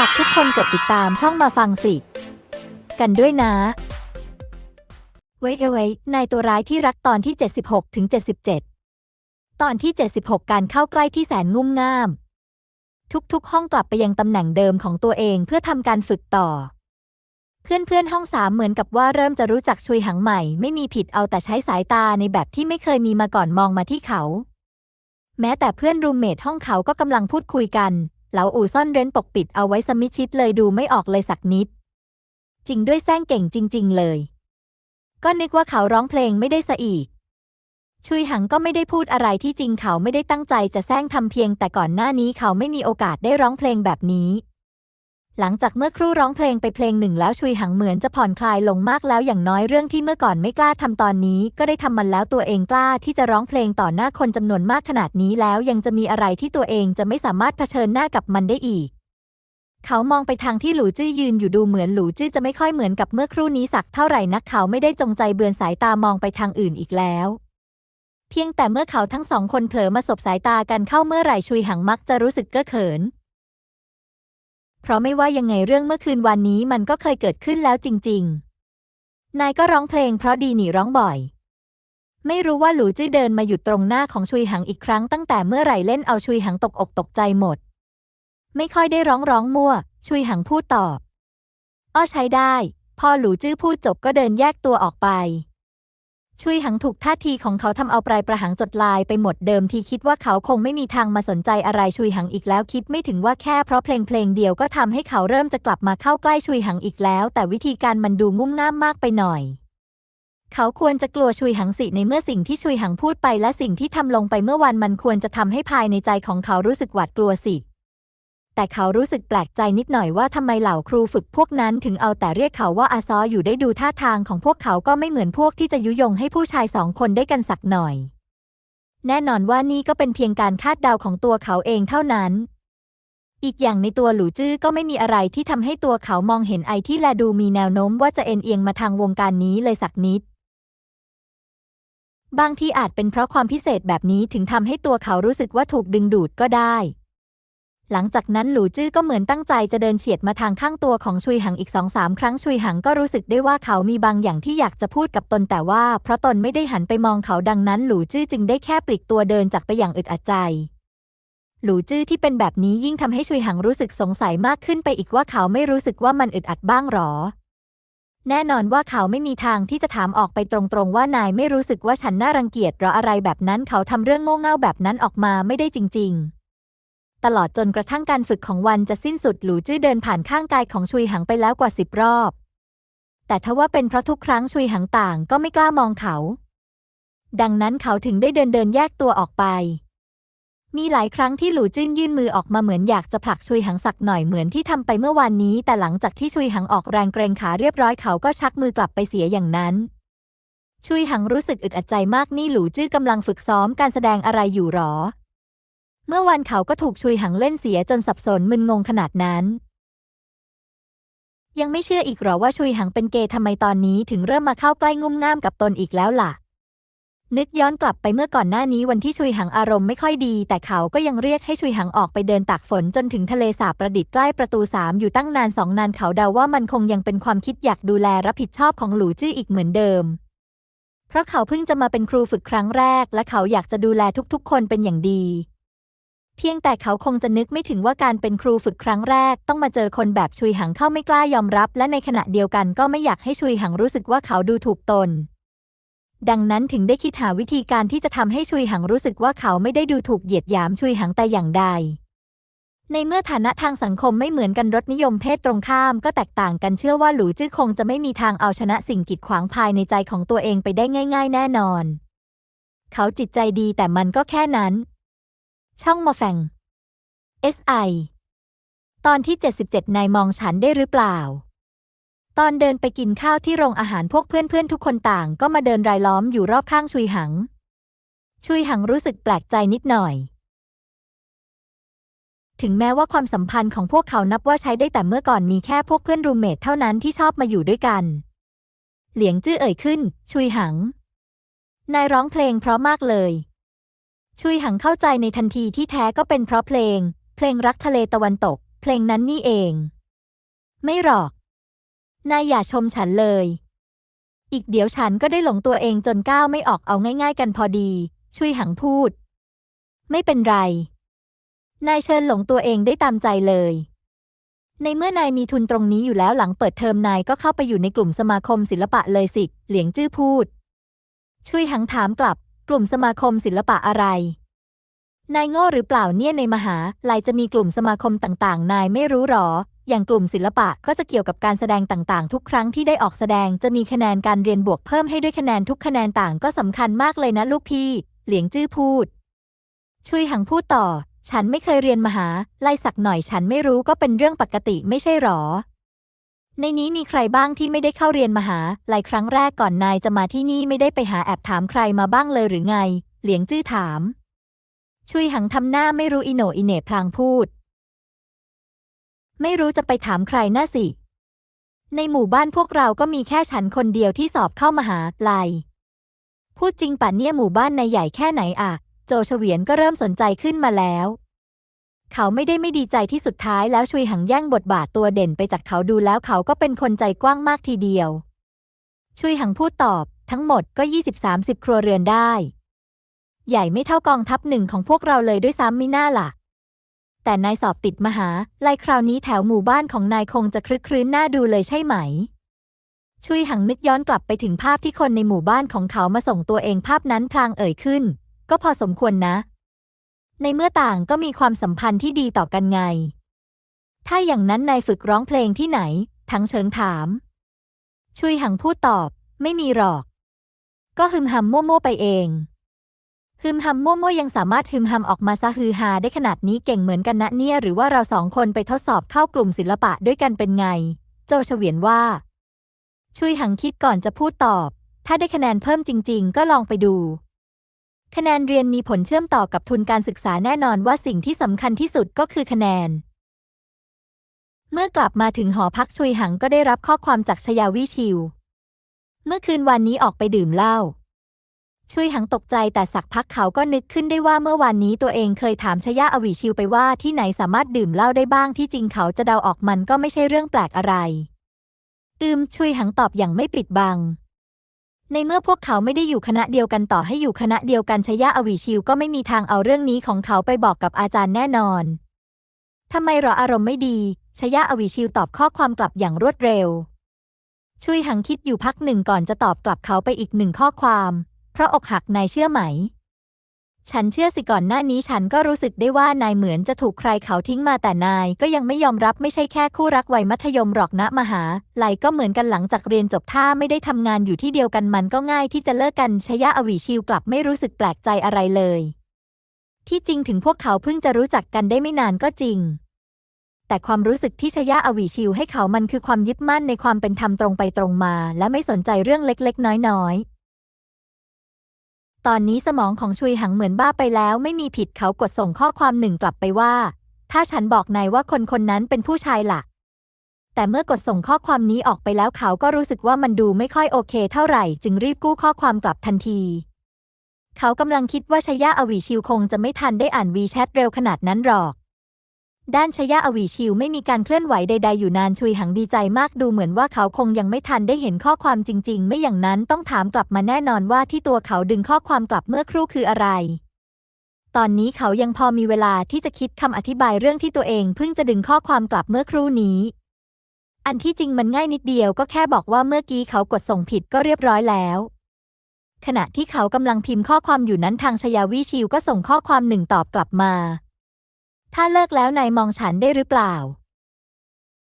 ฝากทุกคนกดติดตามช่องมาฟังสิ กันด้วยนะไว้เอาไว้นายตัวร้ายที่รักตอนที่ 76 ถึง 77 ตอนที่ 76 การเข้าใกล้ที่แสนงุ่มง่าม ทุกๆ ห้องกลับไปยังตำแหน่งเดิมของตัวเองเพื่อทำการฝึกต่อ เพื่อนๆ ห้องสามเหมือนกับว่าเริ่มจะรู้จักชุยหังใหม่ ไม่มีผิดเอาแต่ใช้สายตาในแบบที่ไม่เคยมีมาก่อนมองมาที่เขา แม้แต่เพื่อนรูมเมทห้องเขาก็กำลังพูดคุยกัน เหลาอู่ซ่อนเร้นปกปิดเอาไว้สมิชิดเลยดูไม่ออกเลยสักนิด จริงด้วยแซงเก่งจริง ๆ เลย ก็นึกว่าเขาร้องเพลงไม่ได้ซะอีก ชุยหังก็ไม่ได้พูดอะไรที่จริงเขาไม่ได้ตั้งใจจะแซงทำเพียงแต่ก่อนหน้านี้เขาไม่มีโอกาสได้ร้องเพลงแบบนี้ หลังจากเมื่อครู่ร้องเพลงไปเพลงหนึ่งแล้วชุยหังเหมือนจะผ่อนคลายลงมากแล้วอย่างน้อยเรื่องที่เมื่อก่อนไม่กล้าทำตอนนี้ ก็ได้ทำมันแล้วตัวเองกล้าที่จะร้องเพลงต่อหน้าคนจำนวนมากขนาดนี้แล้วยังจะมีอะไรที่ตัวเองจะไม่สามารถเผชิญหน้ากับมันได้อีก เขามองไปทางที่หลูจื้อยืนอยู่ดูเหมือนหลูจื้อจะไม่ค่อยเหมือนกับเมื่อครู่นี้สักเท่าไหร่นักเขาไม่ได้จงใจเบือนสายตามองไปทางอื่นอีกแล้วเพียงแต่เมื่อเขาทั้งสองคนเผลอมาสบสายตากันเข้าเมื่อไหร่ชุยหังมักจะรู้สึกเก้อเขิน เพราะไม่ว่ายังไงเรื่องเมื่อคืนวันนี้มันก็เคยเกิดขึ้นแล้วจริง ๆ นายก็ร้องเพลงเพราะดีหนีร้องบ่อย ไม่รู้ว่าหลูจื้อเดินมาหยุดตรงหน้าของชุยหังอีกครั้งตั้งแต่เมื่อไหร่เล่นเอาชุยหังตกอกตกใจหมด ไม่ค่อยได้ร้องร้องมั่ว ชุยหังพูดตอบ อ้อใช้ได้ พอหลูจื้อพูดจบก็เดินแยกตัวออกไป ชุยหังถูกท่าทีของเขาทำเอาปลายประหังจดลายไปหมดเดิมทีคิดว่าเขาคงไม่มีทางมาสนใจอะไรชุยหังอีกแล้วคิดไม่ถึงว่าแค่เพราะเพลงเพลงเดียวก็ทำให้เขาเริ่มจะกลับมาเข้าใกล้ชุยหังอีกแล้ว แต่วิธีการมันดูงุ่มง่ามมากไปหน่อย เขาควรจะกลัวชุยหังสิในเมื่อสิ่งที่ชุยหังพูดไปและสิ่งที่ทำลงไปเมื่อวันมันควรจะทำให้ภายในใจของเขารู้สึกหวาดกลัวสิ แต่เขารู้สึกแปลกใจนิดหน่อยว่าทำไมเหล่าครูฝึกพวกนั้นถึงเอาแต่เรียกเขาว่าอาซออยู่ได้ดูท่าทางของพวกเขาก็ไม่เหมือนพวกที่จะยุยงให้ผู้ชายสองคนได้กันสักหน่อย แน่นอนว่านี่ก็เป็นเพียงการคาดเดาของตัวเขาเองเท่านั้น อีกอย่างในตัวหลูจื้อก็ไม่มีอะไรที่ทำให้ตัวเขามองเห็นไอที่แลดูมีแนวโน้มว่าจะเอ็นเอียงมาทางวงการนี้เลยสักนิดบางที่อาจเป็นเพราะความพิเศษแบบนี้ถึงทำให้ตัวเขารู้สึกว่าถูกดึงดูดก็ได้ หลังจากนั้นหลูจื้อก็เหมือนตั้งใจจะเดินเฉียดมาทางข้างตัวของชุยหังอีกสองสามครั้งชุยหังก็รู้สึกได้ว่าเขามีบางอย่างที่อยากจะพูดกับตนแต่ว่า เพราะตนไม่ได้หันไปมองเขาดังนั้น หลูจื้อจึงได้แค่ปลีกตัวเดินจากไปอย่างอึดอัดใจ หลูจื้อที่เป็นแบบนี้ยิ่งทำให้ชุยหังรู้สึกสงสัยมากขึ้นไปอีกว่าเขาไม่รู้สึกว่ามันอึดอัดบ้างหรอ แน่นอนว่าเขาไม่มีทางที่จะถามออกไปตรงๆว่านายไม่รู้สึกว่าฉันน่ารังเกียจหรออะไรแบบนั้นเขาทำเรื่องโง่เง่าแบบนั้นออกมาไม่ได้จริง ๆ ตลอดจนกระทั่งการฝึกของวันจะสิ้นสุดหลูจื้อเดินผ่านข้างกายของชุยหังไปแล้วกว่าสิบรอบ แต่ทว่าเป็นเพราะทุกครั้งชุยหังต่างก็ไม่กล้ามองเขา ดังนั้นเขาถึงได้เดินเดินแยกตัวออกไป มีหลายครั้งที่หลูจิ้นยื่นมือออกมาเหมือนอยากจะผลักชุยหังสักหน่อยเหมือนที่ทำไปเมื่อวานนี้ แต่หลังจากที่ชุยหังออกแรงเกรงขาเรียบร้อยเขาก็ชักมือกลับไปเสียอย่างนั้นชุยหังรู้สึกอึดอัดใจมากนี่หลูจื้อกำลังฝึกซ้อมการแสดงอะไรอยู่หรอ เมื่อวันเขาก็ถูกชุยหังเล่นเสียจนสับสนมึนงงขนาดนั้น ยังไม่เชื่ออีกหรอว่าชุยหังเป็นเกย์ทำไมตอนนี้ถึงเริ่มมาเข้าใกล้งุ่มง่ามกับตนอีกแล้วล่ะ นึกย้อนกลับไปเมื่อก่อนหน้านี้วันที่ชุยหังอารมณ์ไม่ค่อยดี แต่เขาก็ยังเรียกให้ชุยหังออกไปเดินตากฝนจนถึงทะเลสาบประดิษฐ์ใกล้ประตูสามอยู่ตั้งนานสองนานเขาเดาว่ามันคงยังเป็นความคิดอยากดูแลรับผิดชอบของหลูจื้ออีกเหมือนเดิม เพราะเขาเพิ่งจะมาเป็นครูฝึกครั้งแรก และเขาอยากจะดูแลทุกๆ คนเป็นอย่างดี เพียงแต่เขาคงจะนึกไม่ถึงว่าการเป็นครูฝึกครั้งแรก ต้องมาเจอคนแบบชุยหังเข้าไม่กล้ายอมรับ และในขณะเดียวกันก็ไม่อยากให้ชุยหังรู้สึกว่าเขาดูถูกตน ดังนั้นถึงได้คิดหาวิธีการที่จะทำให้ชุยหังรู้สึกว่าเขาไม่ได้ดูถูกเหยียดหยามชุยหังแต่อย่างใด ในเมื่อฐานะทางสังคมไม่เหมือนกันรสนิยมเพศตรงข้ามก็แตกต่างกันเชื่อว่าหลูจื้อคงจะไม่มีทางเอาชนะสิ่งกีดขวางภายในใจของตัวเองไปได้ง่าย ๆ แน่นอน เขาจิตใจดีแต่มันก็แค่นั้น ช่องมาแฟง SI ตอนที่ 77 นายมองฉันได้หรือเปล่า ตอนเดินไปกินข้าวที่โรงอาหารพวกเพื่อนๆ ทุกคนต่างก็มาเดินรายล้อมอยู่รอบข้างชุยหัง ชุยหังรู้สึกแปลกใจนิดหน่อย ถึงแม้ว่าความสัมพันธ์ของพวกเขานับว่าใช้ได้แต่เมื่อก่อนมีแค่พวกเพื่อนรูมเมทเท่านั้นที่ชอบมาอยู่ด้วยกัน เหลียงจื้อเอ่ยขึ้น ชุยหัง นายร้องเพลงเพราะมากเลย ชุยหังเข้าใจในทันทีที่แท้ก็เป็นเพราะเพลง เพลงรักทะเลตะวันตก เพลงนั้นนี่เอง ไม่หรอก นายอย่าชมฉันเลย อีกเดี๋ยวฉันก็ได้หลงตัวเองจนก้าวไม่ออกเอาง่าย ๆ กันพอดีช่วยหังพูด ไม่เป็นไร นายเชิญหลงตัวเองได้ตามใจเลย ในเมื่อนายมีทุนตรงนี้อยู่แล้วหลังเปิดเทอมนายก็เข้าไปอยู่ในกลุ่มสมาคมศิลปะเลยสิ เหลียงจื้อพูดช่วยหังถามกลับ กลุ่มสมาคมศิลปะอะไร นายโง่หรือเปล่าเนี่ยในมหาลัยจะมีกลุ่มสมาคมต่างๆ นายไม่รู้หรอ อย่างกลุ่มศิลปะก็จะเกี่ยวกับการแสดงต่างๆ ทุกครั้งที่ได้ออกแสดงจะมีคะแนนการเรียนบวกเพิ่มให้ด้วยคะแนนทุกคะแนนต่างก็สำคัญมากเลยนะลูกพี่ เหลียงจื้อพูด ช่วยหังพูดต่อ ฉันไม่เคยเรียนมหาลัยสักหน่อยฉันไม่รู้ก็เป็นเรื่องปกติไม่ใช่หรอ ในนี้มีใครบ้างที่ไม่ได้เข้าเรียนมหาลัยครั้งแรกก่อนนายจะมาที่นี่ไม่ได้ไปหาแอบถามใครมาบ้างเลยหรือไง เหลียงจื้อถาม ช่วยหังทำหน้าไม่รู้อิโหนอิเหน่พลางพูด ไม่รู้จะไปถามใครน่าสิ ในหมู่บ้านพวกเราก็มีแค่ฉันคนเดียวที่สอบเข้ามหาลัย พูดจริงป่ะเนี่ยหมู่บ้านในใหญ่แค่ไหนอะโจเฉวียนก็เริ่มสนใจขึ้นมาแล้ว เขาไม่ได้ไม่ดีใจที่สุดท้ายแล้วชุยหังแย่งบทบาทตัวเด่นไปจากเขาดูแล้วเขาก็เป็นคนใจกว้างมากทีเดียว ชุยหังพูดตอบ ทั้งหมดก็ 20-30 ครัวเรือนได้ ใหญ่ไม่เท่ากองทัพหนึ่งของพวกเราเลยด้วยซ้ำมิน่าล่ะ แต่นายสอบติดมหาลัยคราวนี้แถวหมู่บ้านของนายคงจะคลึกครื้นน่าดูเลยใช่ไหมชุยหังนึกย้อนกลับไปถึงภาพที่คนในหมู่บ้านของเขามาส่งตัวเองภาพนั้นพลางเอ่ยขึ้น ก็พอสมควรนะ ในเมื่อต่างก็มีความสัมพันธ์ที่ดีต่อกันไง ถ้าอย่างนั้นนายฝึกร้องเพลงที่ไหน ทั้งเชิงถาม ชุยหังพูดตอบ ไม่มีหรอก ก็ฮึมหำมั่วๆไปเอง ฮึมหำมั่วๆยังสามารถฮึมหำออกมาซะฮือฮาได้ขนาดนี้เก่งเหมือนกันนะเนี่ย หรือว่าเราสองคนไปทดสอบเข้ากลุ่มศิลปะด้วยกันเป็นไง โจเฉวียนว่า ชุยหังคิดก่อนจะพูดตอบ ถ้าได้คะแนนเพิ่มจริง ๆ ก็ลองไปดู คะแนนเรียนมีผลเชื่อมต่อกับทุนการศึกษาแน่นอนว่าสิ่งที่สำคัญที่สุดก็คือคะแนน เมื่อกลับมาถึงหอพักชุยหังก็ได้รับข้อความจากชยาวิชิว เมื่อคืนวันนี้ออกไปดื่มเหล้าชุยหังตกใจแต่สักพักเขาก็นึกขึ้นได้ว่าเมื่อวานนี้ตัวเองเคยถามชยาอวีชิวไปว่าที่ไหนสามารถดื่มเหล้าได้บ้างที่จริงเขาจะเดาออกมันก็ไม่ใช่เรื่องแปลกอะไร อืมชุยหังตอบอย่างไม่ปิดบัง ในเมื่อพวกเขาไม่ได้อยู่คณะเดียวกันต่อให้อยู่คณะเดียวกันชยะอวีชิวก็ไม่มีทางเอาเรื่องนี้ของเขาไปบอกกับอาจารย์แน่นอนทำไมเรออารมณ์ไม่ดี ชยะอวีชิวตอบข้อความกลับอย่างรวดเร็ว ช่วยหังคิดอยู่พักหนึ่งก่อนจะตอบกลับเขาไปอีกหนึ่งข้อความ เพราะอกหักนายเชื่อไหม ฉันเชื่อสิก่อนหน้านี้ฉันก็รู้สึกได้ว่านายเหมือนจะถูกใครเขาทิ้งมาแต่นายก็ยังไม่ยอมรับไม่ใช่แค่คู่รักวัยมัธยมหรอกนะมหาลัยก็เหมือนกันหลังจากเรียนจบถ้าไม่ได้ทำงานอยู่ที่เดียวกันมันก็ง่ายที่จะเลิกกันชยะอวีชิวกลับไม่รู้สึกแปลกใจอะไรเลย ที่จริงถึงพวกเขาเพิ่งจะรู้จักกันได้ไม่นานก็จริง แต่ความรู้สึกที่ชยะอวีชิวให้เขามันคือความยึดมั่นในความเป็นธรรมตรงไปตรงมา และไม่สนใจเรื่องเล็กๆ น้อยๆ ตอนนี้สมองของชุยหังเหมือนบ้าไปแล้วไม่มีผิดเขากดส่งข้อความหนึ่งกลับไปว่า ถ้าฉันบอกนายว่าคนคนนั้นเป็นผู้ชายล่ะ แต่เมื่อกดส่งข้อความนี้ออกไปแล้วเขาก็รู้สึกว่ามันดูไม่ค่อยโอเคเท่าไหร่ จึงรีบกู้ข้อความกลับทันที เขากำลังคิดว่าชยะอวีชิวคงจะไม่ทันได้อ่านวีแชทเร็วขนาดนั้นหรอก ด้านชยะอวีชิวไม่มีการเคลื่อนไหวใด ๆ อยู่นานชุยหังดีใจมากดูเหมือนว่าเขาคงยังไม่ทันได้เห็นข้อความจริง ๆ ไม่อย่างนั้นต้องถามกลับมาแน่นอนว่าที่ตัวเขาดึงข้อความกลับเมื่อครู่คืออะไร ตอนนี้เขายังพอมีเวลาที่จะคิดคำอธิบายเรื่องที่ตัวเองเพิ่งจะดึงข้อความกลับเมื่อครู่นี้ อันที่จริงมันง่ายนิดเดียวก็แค่บอกว่าเมื่อกี้เขากดส่งผิดก็เรียบร้อยแล้วขณะที่เขากำลังพิมพ์ข้อความอยู่นั้นทางชยาวิชิวก็ส่งข้อความหนึ่งตอบกลับมา ถ้าเลิกแล้วนายมองฉันได้หรือเปล่า